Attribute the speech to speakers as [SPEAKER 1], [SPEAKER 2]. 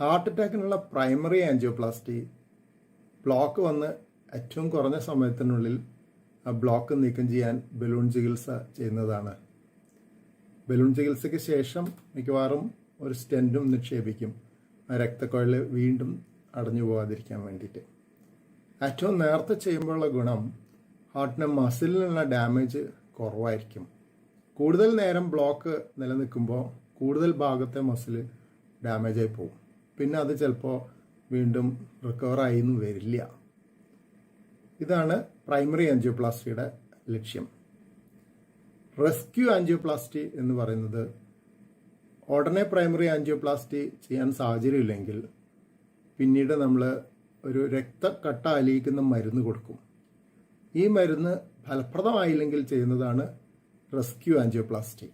[SPEAKER 1] Heart അറ്റാക്കിനുള്ള primary angioplasty. Block വന്ന് ഏറ്റവും കുറഞ്ഞ സമയത്തിനുള്ളിൽ ആ ബ്ലോക്ക് നീക്കം ചെയ്യാൻ ബലൂൺ ചികിത്സ ചെയ്യുന്നതാണ്. ബലൂൺ ചികിത്സയ്ക്ക് ശേഷം മിക്കവാറും ഒരു സ്റ്റെന്റും നിക്ഷേപിക്കും. ആ രക്തക്കുഴൽ വീണ്ടും അടഞ്ഞു പോകാതിരിക്കാൻ വേണ്ടിയിട്ട്. ഏറ്റവും നേരത്തെ ചെയ്യുമ്പോഴുള്ള ഗുണം ഹാർട്ടിന് മസിലിനുള്ള ഡാമേജ് കുറവായിരിക്കും. കൂടുതൽ നേരം ബ്ലോക്ക് നിലനിൽക്കുമ്പോൾ കൂടുതൽ ഭാഗത്തെ മസിൽ ഡാമേജായി പോകും. പിന്നെ അത് ചിലപ്പോൾ വീണ്ടും റിക്കവർ ആയിന്ന് വരില്ല. ഇതാണ് പ്രൈമറി ആൻജിയോപ്ലാസ്റ്റിയുടെ ലക്ഷ്യം. റെസ്ക്യൂ ആൻജിയോപ്ലാസ്റ്റി എന്ന് പറയുന്നത് ഉടനെ പ്രൈമറി ആൻജിയോപ്ലാസ്റ്റി ചെയ്യാൻ സാഹചര്യമില്ലെങ്കിൽ പിന്നീട് നമ്മൾ ഒരു രക്തക്കട്ട അലിയിക്കുന്ന മരുന്ന് കൊടുക്കും. ഈ മരുന്ന് ഫലപ്രദമായില്ലെങ്കിൽ ചെയ്യുന്നതാണ് റെസ്ക്യൂ ആൻജിയോപ്ലാസ്റ്റി